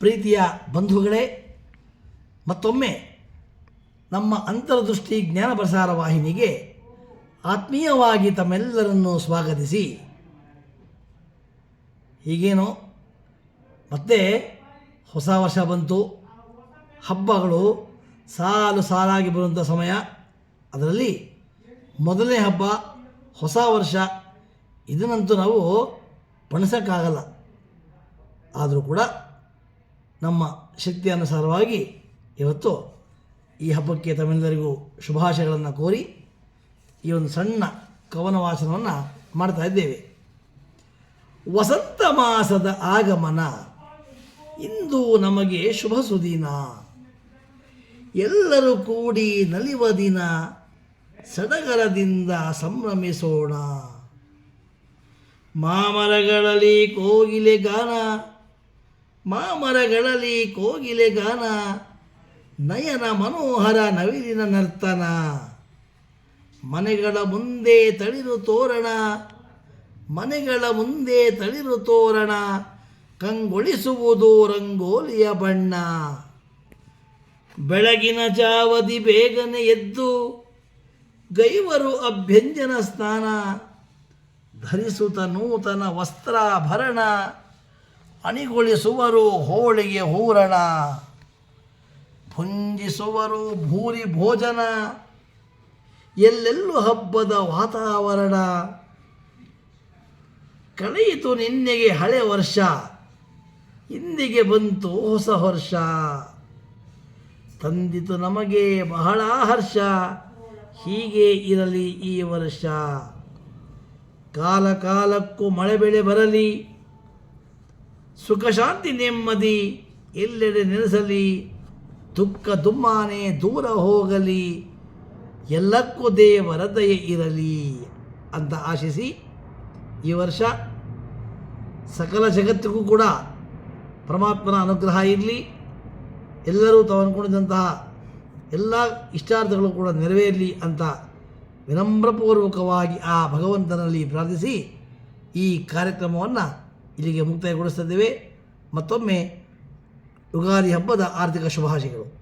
ಪ್ರೀತಿಯ ಬಂಧುಗಳೇ, ಮತ್ತೊಮ್ಮೆ ನಮ್ಮ ಅಂತರ್ದೃಷ್ಟಿ ಜ್ಞಾನ ಪ್ರಸಾರ ವಾಹಿನಿಗೆ ಆತ್ಮೀಯವಾಗಿ ತಮ್ಮೆಲ್ಲರನ್ನು ಸ್ವಾಗತಿಸಿ. ಹೀಗೇನೋ ಮತ್ತೆ ಹೊಸ ವರ್ಷ ಬಂತು. ಹಬ್ಬಗಳು ಸಾಲು ಸಾಲಾಗಿ ಬರುವಂಥ ಸಮಯ. ಅದರಲ್ಲಿ ಮೊದಲನೇ ಹಬ್ಬ, ಹೊಸ ವರ್ಷ. ಇದನ್ನಂತೂ ನಾವು ಬಣಿಸೋಕ್ಕಾಗಲ್ಲ ಆದರೂ ಕೂಡ ನಮ್ಮ ಶಕ್ತಿ ಅನುಸಾರವಾಗಿ ಇವತ್ತು ಈ ಹಬ್ಬಕ್ಕೆ ತಮ್ಮೆಲ್ಲರಿಗೂ ಶುಭಾಶಯಗಳನ್ನು ಕೋರಿ ಈ ಒಂದು ಸಣ್ಣ ಕವನ ವಾಚನವನ್ನು ಮಾಡ್ತಾ ಇದ್ದೇವೆ. ವಸಂತ ಮಾಸದ ಆಗಮನ ಇಂದು ನಮಗೆ ಶುಭ ಸುದಿನ. ಎಲ್ಲರೂ ಕೂಡಿ ನಲಿವ ದಿನ ಸಡಗರದಿಂದ ಸಂಭ್ರಮಿಸೋಣ. ಮಾಮರಗಳಲ್ಲಿ ಕೋಗಿಲೆ ಗಾನ ಮಾಮರಗಳಲ್ಲಿ ಕೋಗಿಲೆ ಗಾನ, ನಯನ ಮನೋಹರ ನವಿಲಿನ ನರ್ತನ. ಮನೆಗಳ ಮುಂದೆ ತಳಿರು ತೋರಣ, ಮನೆಗಳ ಮುಂದೆ ತಳಿರು ತೋರಣ, ಕಂಗೊಳಿಸುವುದು ರಂಗೋಲಿಯ ಬಣ್ಣ. ಬೆಳಗಿನ ಜಾವದಿ ಬೇಗನೆ ಎದ್ದು, ಗೈವರು ಅಭ್ಯಂಜನ ಸ್ನಾನ, ಧರಿಸುತ್ತ ನೂತನ ವಸ್ತ್ರಾಭರಣ. ಅಣಿಗೊಳಿಸುವರು ಹೋಳಿಗೆ ಹೂರಣ, ಭುಂಜಿಸುವರು ಭೂರಿ ಭೋಜನ, ಎಲ್ಲೆಲ್ಲೂ ಹಬ್ಬದ ವಾತಾವರಣ. ಕಳೆಯಿತು ನಿನ್ನೆಗೆ ಹಳೆ ವರ್ಷ, ಇಂದಿಗೆ ಬಂತು ಹೊಸ ವರ್ಷ. ತಂದಿತು ನಮಗೆ ಬಹಳ ಹರ್ಷ, ಹೀಗೆ ಇರಲಿ ಈ ವರ್ಷ. ಕಾಲ ಕಾಲಕ್ಕೂ ಮಳೆ ಬೆಳೆ ಬರಲಿ ಸುಖ ಶಾಂತಿ ನೆಮ್ಮದಿ, ಎಲ್ಲೆಡೆ ನೆಲೆಸಲಿ ದುಃಖ ದುಮ್ಮಾನೆ ದೂರ ಹೋಗಲಿ, ಎಲ್ಲಕ್ಕೂ ದೇವರ ದಯೆ ಇರಲಿ ಅಂತ ಆಶಿಸಿ ಈ ವರ್ಷ ಸಕಲ ಜಗತ್ತಿಗೂ ಕೂಡ ಪರಮಾತ್ಮನ ಅನುಗ್ರಹ ಇರಲಿ. ಎಲ್ಲರೂ ತಾವು ಅಂದ್ಕೊಂಡಿದ್ದಂತಹ ಎಲ್ಲ ಇಷ್ಟಾರ್ಥಗಳು ಕೂಡ ನೆರವೇರಲಿ ಅಂತ ವಿನಮ್ರಪೂರ್ವಕವಾಗಿ ಆ ಭಗವಂತನಲ್ಲಿ ಪ್ರಾರ್ಥಿಸಿ ಈ ಕಾರ್ಯಕ್ರಮವನ್ನು ಇಲ್ಲಿಗೆ ಮುಕ್ತಾಯಗೊಳಿಸ್ತಿದ್ದೇವೆ ಮತ್ತೊಮ್ಮೆ ಯುಗಾದಿ ಹಬ್ಬದ ಆರ್ಥಿಕ ಶುಭಾಶಯಗಳು.